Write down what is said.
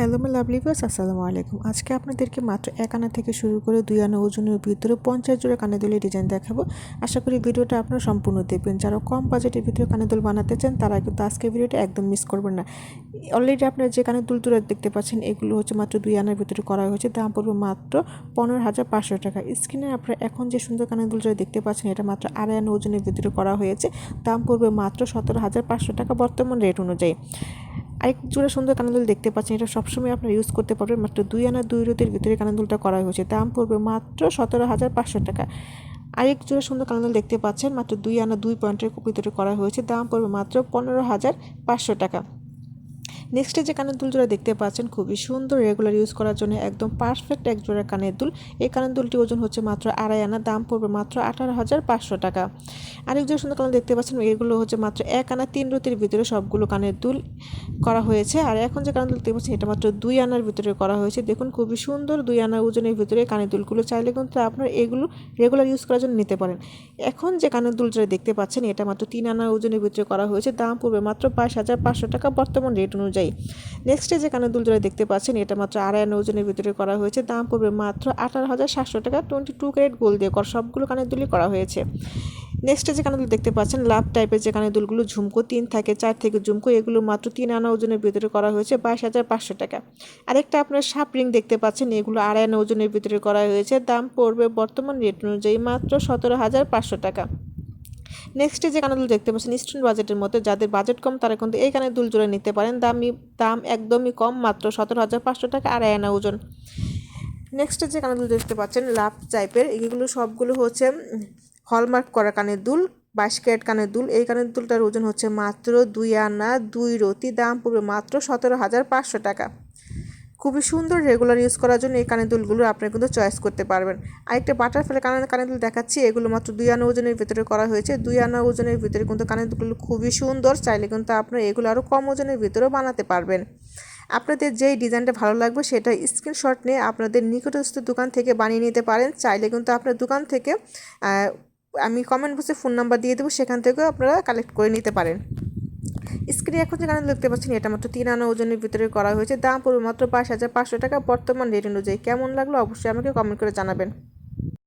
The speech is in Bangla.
হ্যালো মা লাভলি ভিউয়ার্স, আসসালামু আলাইকুম। আজকে আপনাদেরকে মাত্র এক আনা থেকে শুরু করে দুই আনা ওজনের ভিতরে পঞ্চাশ জোড়া কানের দুলের ডিজাইন দেখাবো। আশা করি ভিডিওটা আপনারা সম্পূর্ণ দেখবেন। যারা কম বাজেটের ভিতরে কানের দুল বানাতে চান, তারা কিন্তু আজকের ভিডিওটা একদম মিস করবেন না। অলরেডি আপনারা যে কানের দুল তুলে দেখতে পাচ্ছেন, এগুলো হচ্ছে মাত্র দুই আনার ভিতরে করা হয়েছে। দাম পড়বে মাত্র পনেরো হাজার পাঁচশো টাকা। স্ক্রিনে আপনারা এখন যে সুন্দর কানের দুলটা দেখতে পাচ্ছেন, এটা মাত্র আড়াই আনা ওজনের ভিতরে করা হয়েছে। দাম পড়বে মাত্র সতেরো হাজার পাঁচশো টাকা বর্তমান রেট অনুযায়ী। আরেক জোড়া সুন্দর কানাদুল দেখতে পাচ্ছেন, এটা সবসময় আপনারা ইউজ করতে পারবেন। মাত্র দুই আনা দুই রোদের ভিতরে কানাদুলটা করা হয়েছে। দাম পড়বে মাত্র সতেরো হাজার পাঁচশো টাকা। আরেক জোড়া সুন্দর কানাদুল দেখতে পাচ্ছেন, মাত্র দুই আনা দুই পয়েন্টের ভিতরে করা হয়েছে। দাম পড়বে মাত্র পনেরো হাজার পাঁচশো টাকা। নেক্সটে যে কানের দুল জোড়া দেখতে পাচ্ছেন, খুবই সুন্দর রেগুলার ইউজ করার জন্য একদম পারফেক্ট এক জোড়া কানের দুল। এই কানের দুলটি ওজন হচ্ছে মাত্র আড়াই আনা, দাম পড়বে মাত্র আঠারো হাজার পাঁচশো টাকা। আরেক জোড়া সুন্দর কানের দেখতে পাচ্ছেন, এগুলো হচ্ছে মাত্র এক আনা, তিন রতির ভিতরে সবগুলো কানের দুল করা হয়েছে। আর এখন যে কানের দুল দেখতে পাচ্ছেন, এটা মাত্র দুই আনার ভিতরে করা হয়েছে। দেখুন, খুবই সুন্দর দুই আনা ওজনের ভিতরে কানের দুলগুলো। চাইলে কিন্তু আপনার এগুলো রেগুলার ইউজ করার জন্য নিতে পারেন। এখন যে কানের দুল যেটা দেখতে পাচ্ছেন, এটা মাত্র তিন আনা ওজনের ভিতরে করা হয়েছে। দাম পড়বে মাত্র বাইশ হাজার পাঁচশো টাকা। বর্তমান রেট অনুযায়ী অনুযায়ী। নেক্সটে যে কানের দুল জোড়া দেখতে পাচ্ছেন, এটা মাত্র আড়াই আনা ওজনের ভিতরে করা হয়েছে। দাম পড়বে মাত্র আঠারো হাজার সাতশো টাকা। টোয়েন্টি টু ক্যারেট গোল দিয়ে করা, সবগুলো কানের দুলই করা হয়েছে। নেক্সটে যে কানের দুল দেখতে পাচ্ছেন, লাভ টাইপের যে কানের দুলগুলো, ঝুমকো, তিন থাকে চার থেকে ঝুমকো, এগুলো মাত্র তিন আনা ওজনের ভিতরে করা হয়েছে, বাইশ হাজার পাঁচশো টাকা। আরেকটা আপনার সাপ রিং দেখতে পাচ্ছেন, এগুলো আড়াই আনা ওজনের ভিতরে করা হয়েছে। দাম পড়বে বর্তমান রেট অনুযায়ী মাত্র সতেরো হাজার পাঁচশো টাকা। নেক্সটে যে কানের দেখতে পাচ্ছেন স্টুডেন্ট বাজেটের মধ্যে যাদের বাজেট কম, তারা কিন্তু এই কানের দুল জোড়া নিতে পারেন। দামি, দাম একদমই কম, মাত্র সতেরো হাজার পাঁচশো টাকা, আর আনা ওজন। নেক্সটে যে কানের দুল দেখতে পাচ্ছেন লাভ টাইপের এগুলো সবগুলো হচ্ছে হলমার্ক করা কানের দুল, বাইশ ক্যারেট কানের দুল। এই কানের দুলটার ওজন হচ্ছে মাত্র দুই আনা, দুই রতি, দাম পড়বে মাত্র সতেরো হাজার পাঁচশো টাকা। খুবই সুন্দর রেগুলার ইউজ করার জন্য এই কানের দুলগুলো আপনারা কিন্তু চয়েস করতে পারবেন। আরেকটা বাটারফ্লাই কানের কানের দুল দেখাচ্ছি, এগুলো মাত্র দুই আনা ওজনের ভিতরে করা হয়েছে। দুই আনা ওজনের ভিতরে কিন্তু কানের দুলগুলো খুবই সুন্দর, চাইলে কিন্তু আপনারা এগুলো আরও কম ওজনের ভিতরেও বানাতে পারবেন। আপনাদের যেই ডিজাইনটা ভালো লাগবে সেটা স্ক্রিনশট নিয়ে আপনাদের নিকটস্থ দোকান থেকে বানিয়ে নিতে পারেন। চাইলে কিন্তু আপনার দোকান থেকে আমি কমেন্ট বক্সে ফোন নাম্বার দিয়ে দেবো, সেখান থেকেও আপনারা কালেক্ট করে নিতে পারেন। স্ক্রিনে এখন যেখানে দেখতে পাচ্ছেন, এটা মাত্র তিন আনা ওজনের ভিতরে করা হয়েছে। দাম পড়বে মাত্র বাইশ হাজার পাঁচশো টাকা। বর্তমান রেট অনুযায়ী কেমন লাগল অবশ্যই আমাকে কমেন্ট করে জানাবেন।